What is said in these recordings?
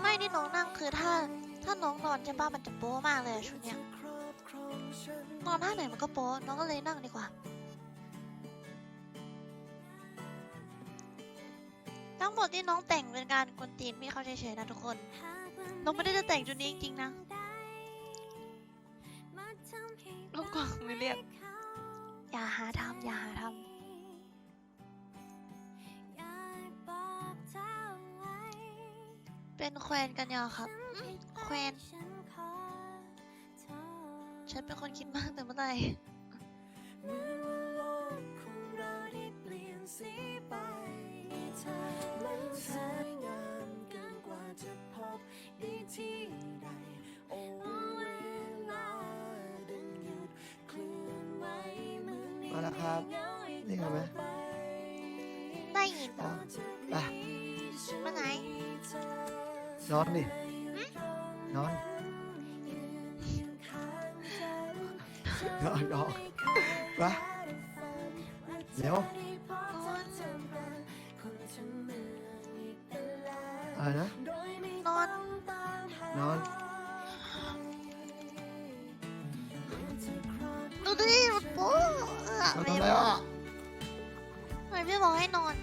ไม่ที่น้องนั่งคือถ้า ถ้าน้องนอนจะป่ะมันจะโป๊มากเลยชุดเนี้ยนอนท่าไหนมันก็โป๊น้องก็เลยนั่งดีกว่า ทั้งหมดที่น้องแต่งเป็นการกวนตีนพี่เขาเฉยๆนะทุกคน น้องไม่ได้จะแต่งชุดนี้จริงๆนะ เป็นแควนกันยอครับอืมแควนฉันเป็นคนคิดมากแต่เมื่อไหร่เหมือนว่าโลกของเราได้เปลี่ยนสีไปเธอมันสวยงามเกินกว่าจะพบได้ที่ใดโอ้เวลาดึงหยุดเคลื่อนไหวเหมือนมาแล้วครับ นี่ครับไหมได้ยินอ๋อไปเมื่อไหร่ นอนดินอนนอนนอนไปเร็วอะไรนะนอนนอนดูดิมันโป๊เออนอนไม่ทำอะไรบอกอะไหนพี่บอกให้นอน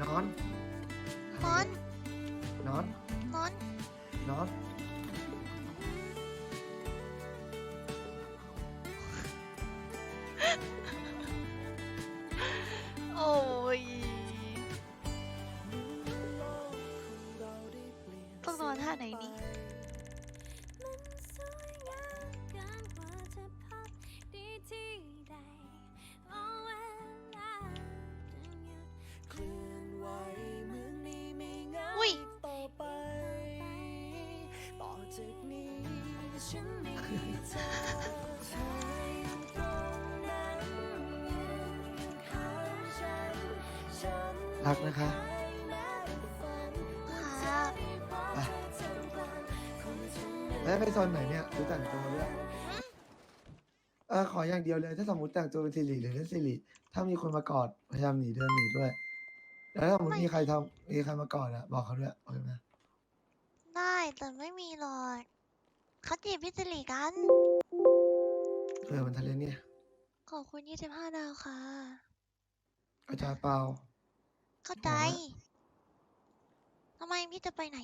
นอนนอนนอนนอน น ต่อจากนี้ฉันมีเธอเธออยู่ตรงนั้นยืนข้างฉันฉันรักนะคะครับแล้วไปโซนไหนเนี่ยดูแต่งตัวด้วยเออขออย่างเดียวเลย ถ้าสมมติแต่งตัวเป็นสิริหรือเล่นสิริถ้ามีคนมากอดพยายามหนีเดินหนีด้วย แล้วถ้าสมมติมีใครทำมีใครมากอดอะบอกเขาด้วยโอเคไหมได้ แต่ไม่มีหรอกเขาจีบพี่สิริกัน เออมันทะเลเนี่ย ขอบคุณ25ดาวค่ะกระจายเปล่า เข้าใจอ๋อทำไมพี่จะไปไหน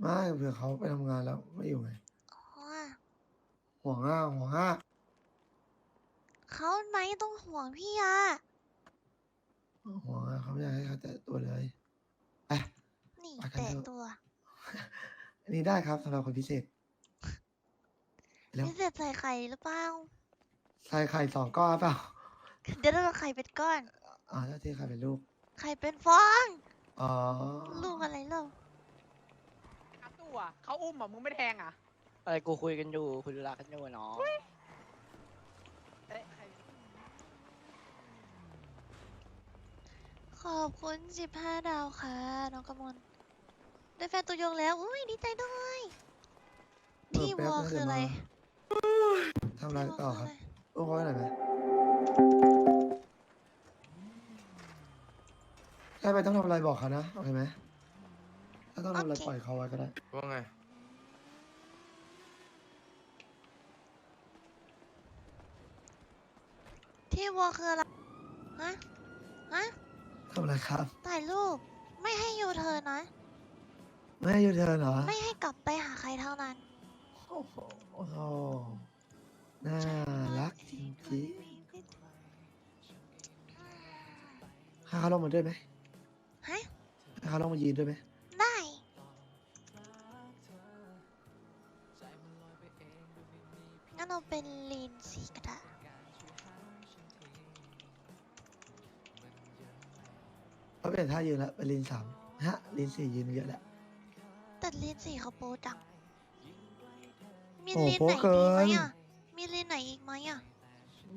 ไม่เผื่อเขาไปทำงานแล้วไม่อยู่ไงอ๋อห่วงห้าห่วงห้าเขาไหมต้องห่วงพี่อะห่วงห้าเขาไม่อยากให้เขาแตะตัวเลยไปนี่ไปกันแตะเถอะ ตัว อันนี้ได้ครับสำหรับคนพิเศษ แล้วพี่เศษใส่ไข่หรือเปล่าใส่ไข่สองก้อนเปล่าเดี๋ยวเราไข่เป็นก้อน อ๋อถ้าที่ไข่เป็นลูก ไข่เป็นฟอง อ๋อลูกอะไรเล่าครับตัวเขาอุ้มอะมึงไม่แทงอะอะไรกูคุยกันอยู่คุยธุระกันอยู่เนาะเอ๊ะใครขอบคุณ15ดาวค่ะน้องกำมล ได้แฟนตัวยงแล้ว อุ้ยดีใจด้วย ที่วอลคืออะไรทำอะไรที่วต่อลครับออะไรอุ้มเขาไว้หน่อยไหมถ้าไปต้องทำอะไรบอกเขานะ โอเคไหม ถ้าต้องทำอะไรปล่อยเขาไว้ก็ได้ ว่าไง ที่วอลคืออะไร ฮะ ฮะ ทำอะไรครับ ถ่ายรูป ไม่ให้ยูเธอนะ ไม่ให้ยูเทิร์นเหรอ ไม่ให้กลับไปหาใครเท่านั้น โอ้โหโอ้โหน่ารักจริงๆให้เขาลงมาด้วยไหมฮะ ให้เขาลงมายืนด้วยไหมได้ งั้นเราเป็นลีนสีก็ได้เขาเปลี่ยนท่ายืนแล้วเป็นลินสามฮะลินสี่ยืนเยอะแล้วแต่ ลีนสีเขาโปจังมีโอ้ลีนโป๊ไหนเกิอีกไหมน อะมีลีนไหนอีกไหมอะ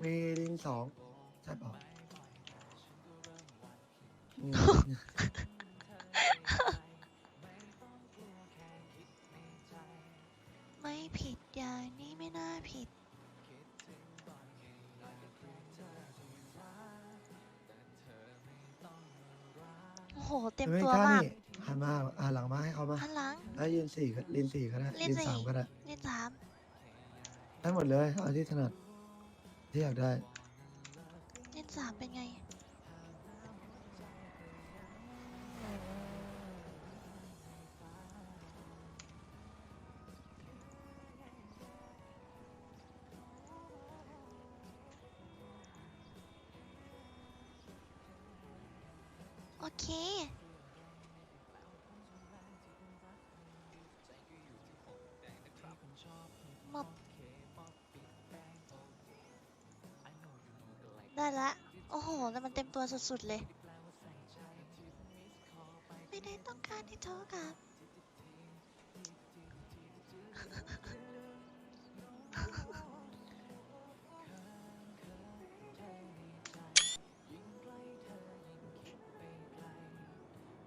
มีลินสองใช่เปล่าอืม ไม่ผิดอย่างนี้ไม่น่าผิด โอ้โห เต็มไม่ตัวกล้ามาก นี่ หันมาอ่าหลังมาให้เขามาหันหลังแล้วยืนสี่ก็ยืนสี่ก็ได้ยืนยืนสี่ สามก็ได้เล่นสามได้หมดเลยเอาที่ถนัดที่อยากได้เล่นสามเป็นไง โอเค แล้วมันเต็มตัวสุดๆเลย ไม่ได้ต้องการให้โทรกลับ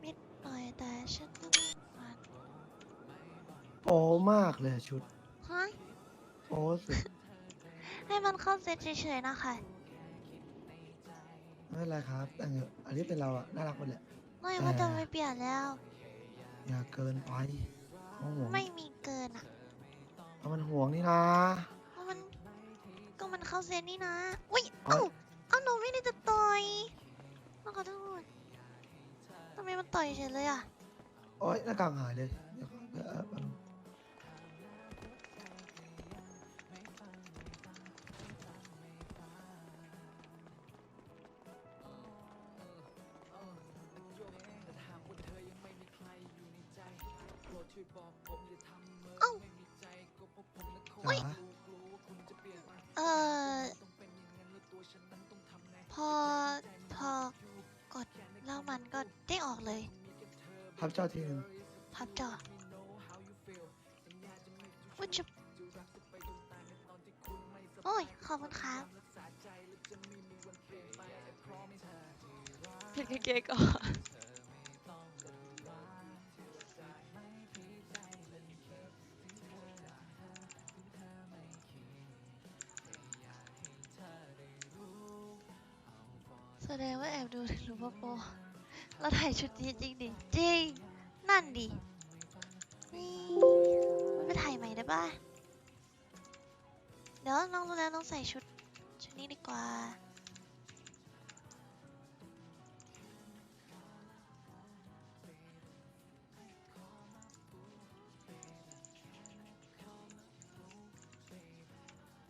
มิดหน่อยแต่ฉันก็ไม่มันโอ้มากเลยชุด ฮะโอ้สุด ให้มันเข้าเซตเฉยๆนะคะไม่ เป็นไรครับแต่งเถอะอันนี้เป็นเราอะน่ารักหมดแหละ ไม่ว่าจะไปเปลี่ยนแล้ว อย่าเกินไปเขาห่วงไม่มีเกินอะเพราะมันห่วงนี่นะ เพราะมันก็มันเข้าเซตนี่นะอุ้ยเอ้เอ้ายเอ้าหนูไม่ได้จะต่อยต้องขอโทษทำไมมันต่อยเฉยเลยอะ โอ๊ยหน้ากากหายเลยเดี๋ยวเดี๋ยวเอ่อ เอ้าจ๋าเออพอ พอกดแล้วมันก็ได้ออกเลย พับเจ้าทีหนึงพับจอวุ้ยจุบโอ้ย ขอบคุณครับเปลี่ยนกางเกงก่อน ดูในรูปโปแล้วถ่ายชุดนี้จริงดิจริง นั่นดิ นี่มันไปถ่ายใหม่ได้ป่ะ เดี๋ยวน้องรู้แล้วน้องใส่ชุด ชุดนี้ดีกว่า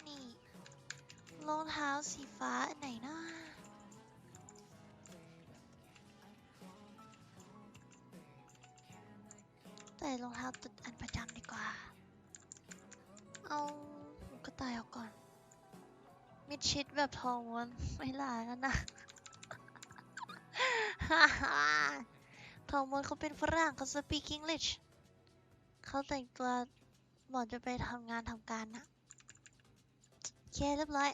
นี่รองเท้าสีฟ้าอัน ส่รองเท้าตุดอันประจำดีกว่า เอากระต่ายออกก่อน มิดชิดแบบทองม้วนไม่ลากันนะทองม้วนเขาเป็นฝรั่งเขา speak English เขาแต่งตัวเหมาะจะไปทำงานทำการนะโอเคเรียบร้อย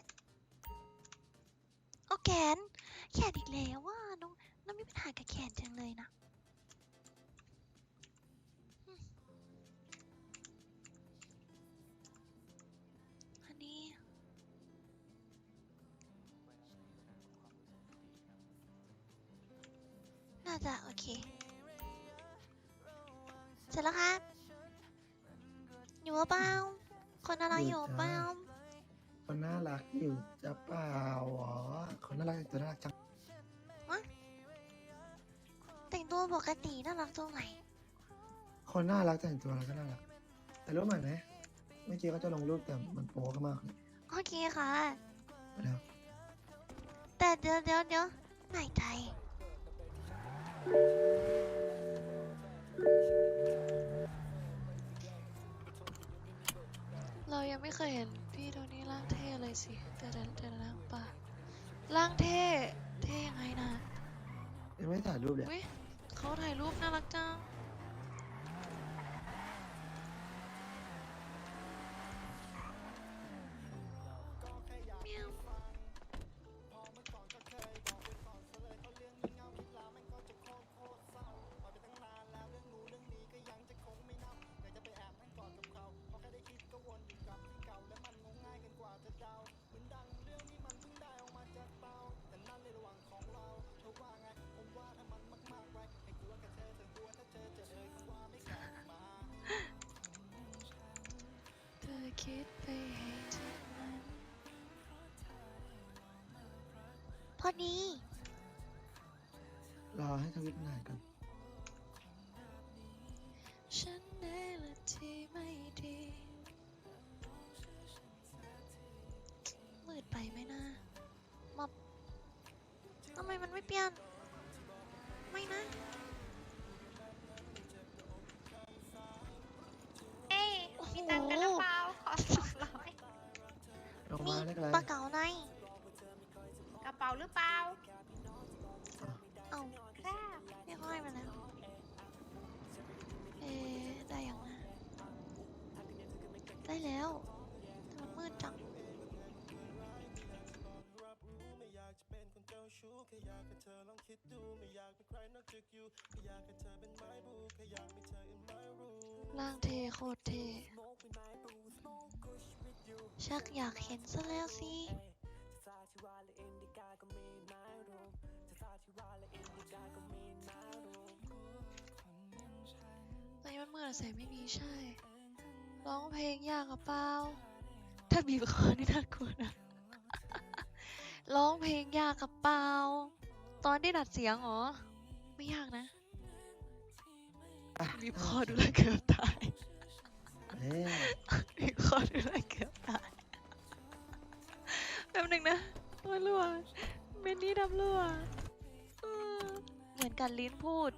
โอ้แขน แขนอีกแล้วว่าน้องน้องมีปัญหากับแขนจังเลยนะ อะไรอยู่เปล่าคนน่ารักอยู่จะเปล่าหรอคนน่ารักตัวน่ารักจังแต่งตัวปกติน่ารักตรงไหนคนน่ารักแต่งตัวแล้วก็น่ารัก แต่รู้ใหม่ไหมเมื่อกี้เขาจะลงรูปแต่มันโป๊ก็มากเลยโอเคค่ะไปแล้วแต่เดี๋ยวเดี๋ยวเดี๋ยวหน่าย เรายังไม่เคยเห็นพี่โทนี่ร่างเท่เลยสิ แต่แต่แต่ร่างป่ะร่างเท่ เท่ยังไงนะยังไม่ถ่ายรูปเลยอุ้ยเขาถ่ายรูปน่ารักจัง ดี รอให้ทวิตมันหายกันฉันเองแหละที่ไม่ดีมืดไปไหมนะทำไมมันไม่เปลี่ยน ไม่นะ เอ้ยโอ้โหมีตังค์กันหรือเปล่าขอสองร้อยลงมีมาได้ไรปลาเก๋าในกระเป๋าหรือเปล่าเอาแซ่บไม่ค่อยมาแล้วเอ๊ได้ยังนะได้แล้วแต่มันมืดจังร่างเทโคตรเทชักอยากเห็นซะแล้วสิ มันมืดอะแสงไม่มีใช่ ร้องเพลงยากกับเปล่าถ้าบีบคอนี่น่ากลัวนะร้องเพลงยากกับเปล่าตอนที่ดัดเสียงเหรอ ไม่ยากนะอะบีบคอดูแลวเกือบตายเอ๊ะบีบคอดูแลวเกือบตายแป๊บหนึงนะมันรั่วเมนนี่ดำรั่วเออเหมือนกันลิ้นพูด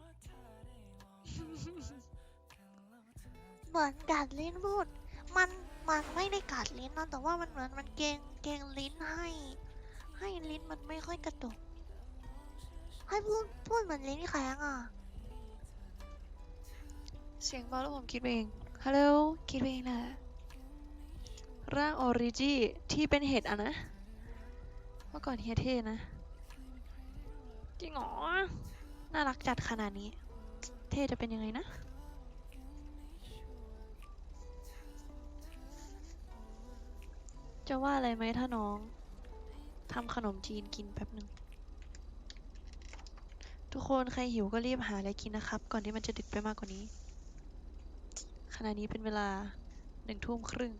เหมือนกัดลิ้นพูด มันมันไม่ได้กัดลิ้นนะแต่ว่ามันเหมือนมันเกงเกงลิ้นให้ ให้ลิ้นมันไม่ค่อยกระดกให้พูดพูดเหมือนลิ้นแข็งอะ เสียงเบาแล้วผมคิดเอง ฮัลโหล คิดเองแหละร่างออริจิที่เป็นเห็ดอะนะ เมื่อก่อนเฮียเท่นะ จริงเหรอ น่ารักจัดขนาดนี้ เท่จะเป็นยังไงนะ จะว่าอะไรไหมถ้าน้องทำขนมจีนกินแป๊บหนึ่ง ทุกคนใครหิวก็รีบหาอะไรกินนะครับ ก่อนที่มันจะดึกไปมากกว่านี้ ขณะนี้เป็นเวลาหนึ่งทุ่มครึ่ง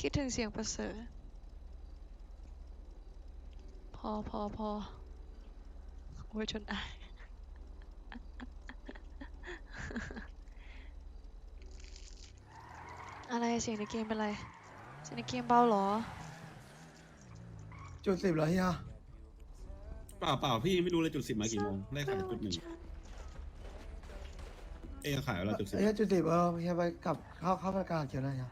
คิดถึงเสียงประเสริฐพอพอพอโอ้ยจนอาย อะไรเสียงในเกมเป็นไรเสียงในเกมเบาเหรอ จุดสิบเหรอเฮียเปล่าเปล่าพี่ไม่รู้เลยจุดสิบมากี่โมงได้ขายจุดหนึ่งเอ๊ะขายเวลาจุดสิบเฮียจุดสิบเออเฮียไปกลับเข้าเข้าประกาศเขียวหน่อยเฮีย